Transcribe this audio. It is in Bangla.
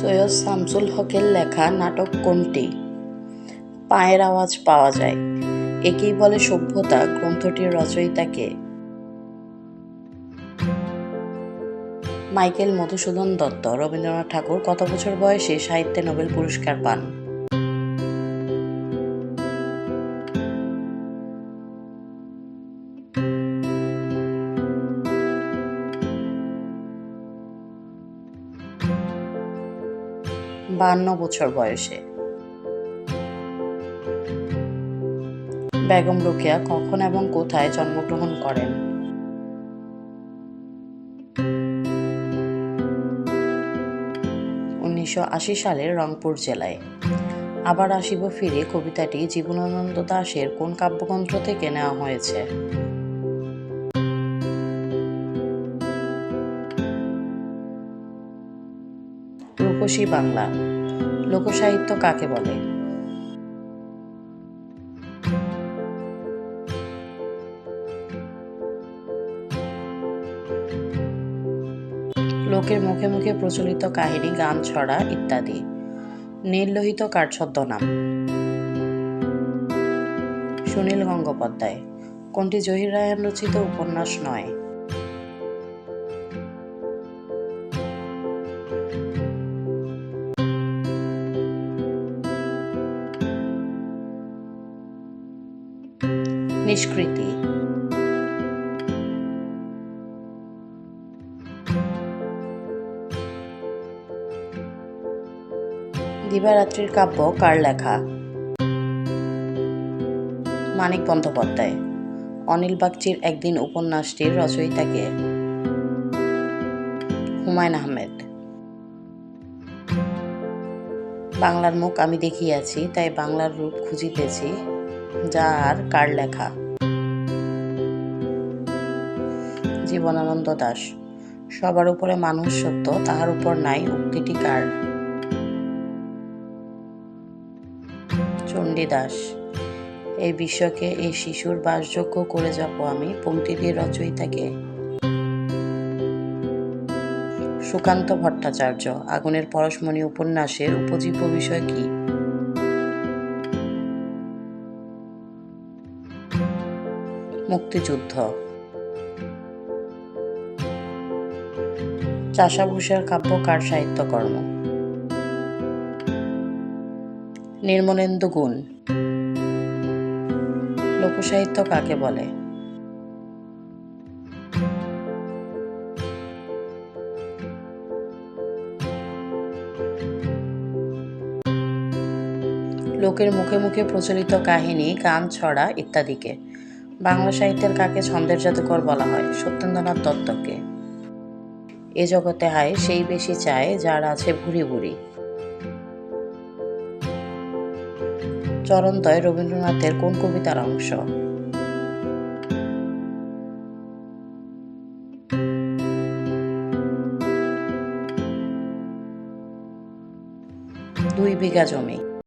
সৈয়দ শামসুল হকের লেখা নাটক কোনটি? পায়ের আওয়াজ পাওয়া যায়। একেই বলে সভ্যতা, গ্রন্থটির রচয়িতাকে মাইকেল মধুসূদন দত্ত, রবীন্দ্রনাথ ঠাকুর কত বছর বয়সে সাহিত্যে নোবেল পুরস্কার পান? বান্ন বছর বয়সে। বেগম রোকেয়া কখন এবং কোথায় জন্মগ্রহণ করেন? উনিশশো সালের রংপুর জেলায়। আবার আসিব ফিরে কবিতাটি জীবনানন্দ দাশের কোন কাব্যগ্রন্থ থেকে নেওয়া হয়েছে? রূপসী বাংলা। লোকসাহিত্য কাকে বলে? লোকের মুখে মুখে প্রচলিত কাহিনী, গান, ছড়া ইত্যাদি। নীললোহিত কার ছদ্মনাম সুনীল গঙ্গোপাধ্যায়। কোনটি জহির রায়হান রচিত উপন্যাস নয়? নিষ্কৃতি। দিবারাত্রির কাব্য কার লেখা? মানিক বন্দ্যোপাধ্যায়। অনিল বাগচির একদিন উপন্যাসটির রচয়িতাকে হুমায়ুন আহমেদ। বাংলার মুখ আমি দেখিয়াছি, তাই বাংলার রূপ খুঁজিতেছি। যা আর কার লেখা? জীবনানন্দ দাস। সবার উপরে মানুষ সত্য, তাহার উপর নাই উক্তিটি কার? চণ্ডীদাস এই বিশ্বকে এই শিশুর বাসযোগ্য করে যাব আমি পঙ্ক্তিটির রচয়িতাকে। সুকান্ত ভট্টাচার্য, আগুনের পরশমণি উপন্যাসের উপজীব্য বিষয় কি? মুক্তিযুদ্ধ। চাষাভূষার কাব্য কার সাহিত্যকর্ম নির্মলেন্দু গুণ। লোকসাহিত্য কাকে বলে? লোকের মুখে মুখে প্রচলিত কাহিনী, গান, ছড়া ইত্যাদিকে। বাংলা সাহিত্যের কাকে ছন্দের জাদুকর বলা হয়? সত্যেন্দ্রনাথ দত্তকে। এ জগতে হায়, সেই বেশি চায় যার আছে ভুরি ভুরি। চরন্তয় রবীন্দ্রনাথের কোন কবিতার অংশ? দুই বিঘা জমি।